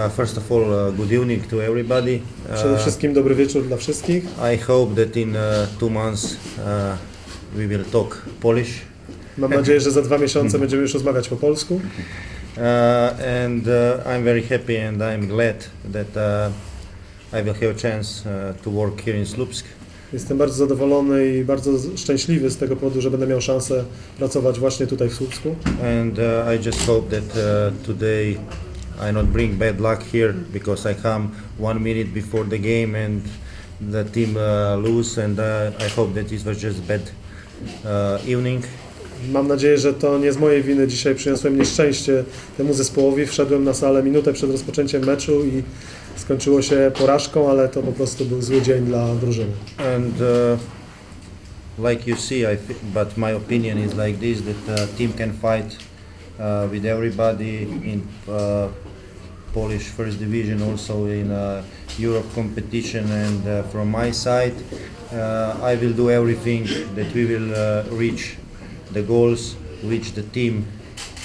Uh, first of all, uh, good evening to everybody. Przede Uh, wszystkim dobry wieczór dla wszystkich. I hope that in uh, two months uh, we will talk Polish. Mam nadzieję, że za dwa miesiące będziemy już rozmawiać po polsku. Uh, and uh, I'm very happy and I'm glad that uh, I will have a chance uh, to work here in Slupsk. Jestem bardzo zadowolony i bardzo szczęśliwy z tego powodu, że będę miał szansę pracować właśnie tutaj w Słupsku. And uh, I just hope that uh, today I not bring bad luck here because I come one minute before the game and the team uh, lose and uh, I hope that this was just bad uh, evening. Mam nadzieję, że to nie z mojej winy dzisiaj przyniosłem nieszczęście temu zespołowi. Wszedłem na salę minutę przed rozpoczęciem meczu i skończyło się porażką, ale to po prostu był zły dzień dla drużyny. And uh, like you see, I but my opinion is like this: that uh, team can fight uh, with everybody in uh, Polish First Division, also in uh, Europe competition. And uh, from my side, uh, I will do everything that we will uh, reach the goals which the team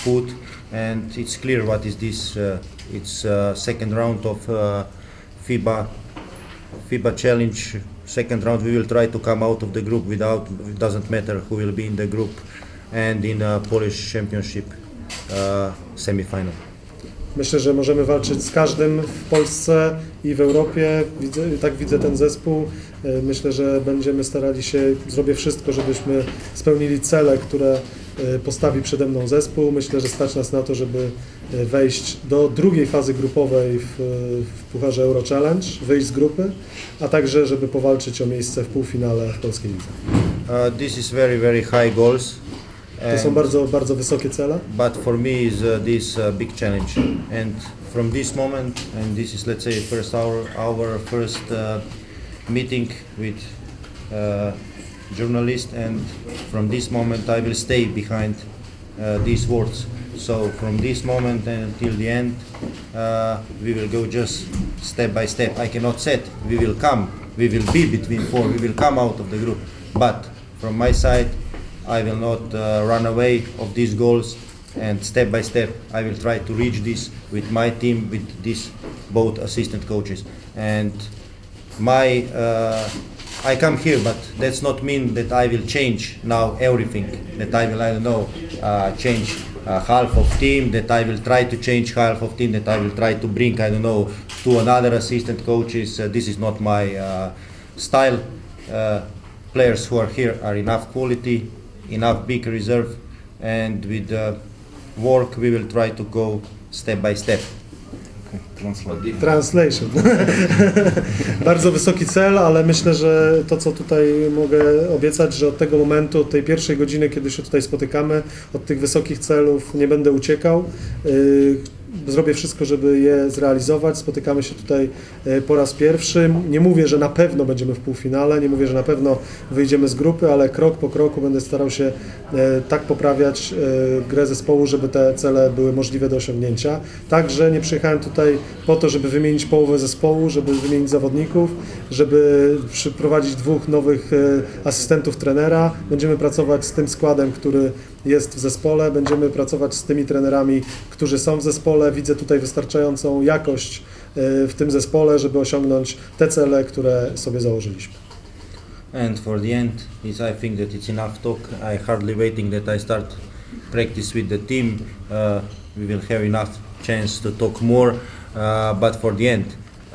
put. And it's clear what is this. Uh, it's uh, second round of uh, FIBA FIBA challenge second round we will try to come out of the group without it doesn't matter who will be in the group and in uh, Polish championship uh, semi-final. Myślę, że możemy walczyć z każdym w Polsce i w Europie. Widzę, tak widzę ten zespół. E, Myślę, że będziemy starali się, zrobię wszystko, żebyśmy spełnili cele, które e, postawi przede mną zespół. Myślę, że stać nas na to, żeby e, wejść do drugiej fazy grupowej w, w Pucharze Euro Challenge, wyjść z grupy, a także, żeby powalczyć o miejsce w półfinale w polskiej lidze. Uh, this is very very high goals. To są bardzo, bardzo wysokie cele. but for me is uh, this uh, big challenge. And from this moment and this is let's say first our our first uh, meeting with uh, journalist and from this moment I will stay behind uh, these words. So from this moment until the end uh, we will go just step by step. I cannot say we will come. We will be between four. We will come out of the group. But from my side I will not uh, run away of these goals and step by step I will try to reach this with my team with these both assistant coaches. And my uh, I come here but that's not mean that I will change now everything that I will I don't know uh, change uh, half of team that I will try to change half of team that I will try to bring I don't know to another assistant coaches. Uh, this is not my uh, style. Uh, players who are here are enough quality enough big reserve and with uh, work we will try to go step by step Translation. Bardzo wysoki cel, ale myślę, że to, co tutaj mogę obiecać, że od tego momentu, od tej pierwszej godziny, kiedy się tutaj spotykamy, od tych wysokich celów nie będę uciekał. Zrobię wszystko, żeby je zrealizować. Spotykamy się tutaj yy, po raz pierwszy. Nie mówię, że na pewno będziemy w półfinale, nie mówię, że na pewno wyjdziemy z grupy, ale krok po kroku będę starał się yy, tak poprawiać yy, grę zespołu, żeby te cele były możliwe do osiągnięcia. Także nie przyjechałem tutaj po to, żeby wymienić połowę zespołu, żeby wymienić zawodników, żeby przyprowadzić dwóch nowych e, asystentów trenera. Będziemy pracować z tym składem, który jest w zespole, będziemy pracować z tymi trenerami, którzy są w zespole. Widzę tutaj wystarczającą jakość e, w tym zespole, żeby osiągnąć te cele, które sobie założyliśmy. And for the end, is I think that it's enough talk. I hardly waiting that I start practice with the team. Uh, we will have enough chance to talk more. Uh, but for the end,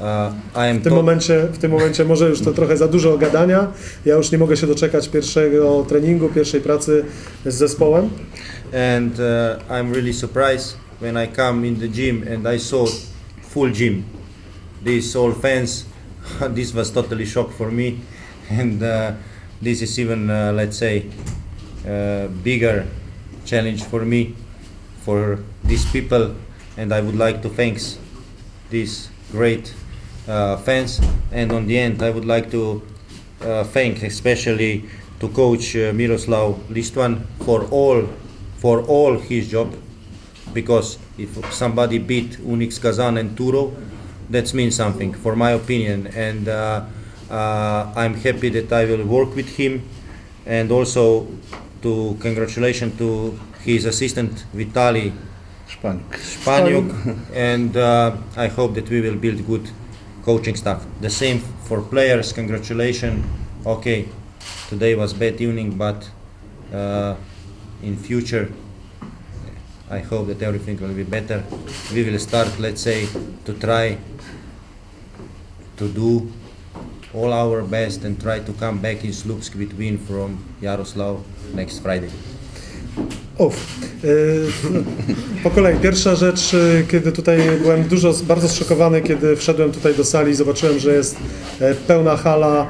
W tym, momencie, w tym momencie może już to trochę za dużo gadania. Ja już nie mogę się doczekać pierwszego treningu, pierwszej pracy z zespołem. and uh, I'm really surprised when I come in the gym and I saw full gym. These all fans, this was totally shock for me, and uh, this is even uh, let's say uh, bigger challenge for me, for these people, and I would like to thanks these great fans. And on the end, I would like to uh, thank especially to coach uh, Miroslav Listvan for all for all his job. Because if somebody beat Unix Kazan and Turo, that means something for my opinion. And uh, uh, I'm happy that I will work with him. And also to congratulation to his assistant Vitali Szpaniuk. Spaniuk, and uh, I hope that we will build good coaching staff. The same for players. Congratulations. Okay, today was bad evening, but uh, in future, I hope that everything will be better. We will start, let's say, to try to do all our best and try to come back in Slupsk win from Yaroslav next Friday. Uf. Y, Po kolei. Pierwsza rzecz, y, kiedy tutaj byłem dużo, bardzo zszokowany, kiedy wszedłem tutaj do sali i zobaczyłem, że jest e, pełna hala,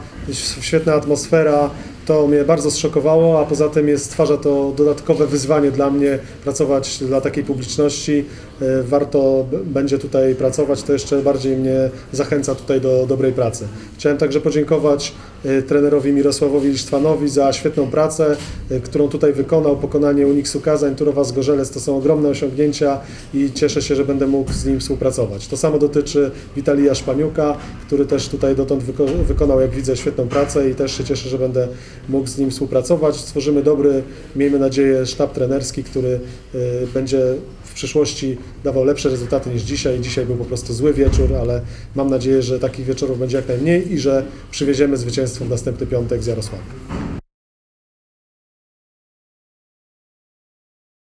świetna atmosfera. To mnie bardzo zszokowało, a poza tym jest, stwarza to dodatkowe wyzwanie dla mnie pracować dla takiej publiczności. E, Warto będzie tutaj pracować, to jeszcze bardziej mnie zachęca tutaj do dobrej pracy. Chciałem także podziękować trenerowi Mirosławowi Lisztwanowi za świetną pracę, e, którą tutaj wykonał. Pokonanie Uniksu Kazań, Turowa Zgorzelec to są ogromne osiągnięcia i cieszę się, że będę mógł z nim współpracować. To samo dotyczy Witalija Szpaniuka, który też tutaj dotąd wyko- wykonał, jak widzę, świetną pracę i też się cieszę, że będę mógł z nim współpracować. Stworzymy dobry, miejmy nadzieję, sztab trenerski, który e, będzie w przyszłości dawał lepsze rezultaty niż dzisiaj. Dzisiaj był po prostu zły wieczór, ale mam nadzieję, że takich wieczorów będzie jak najmniej i że przywieziemy zwycięstwo w następny piątek z Jarosławem.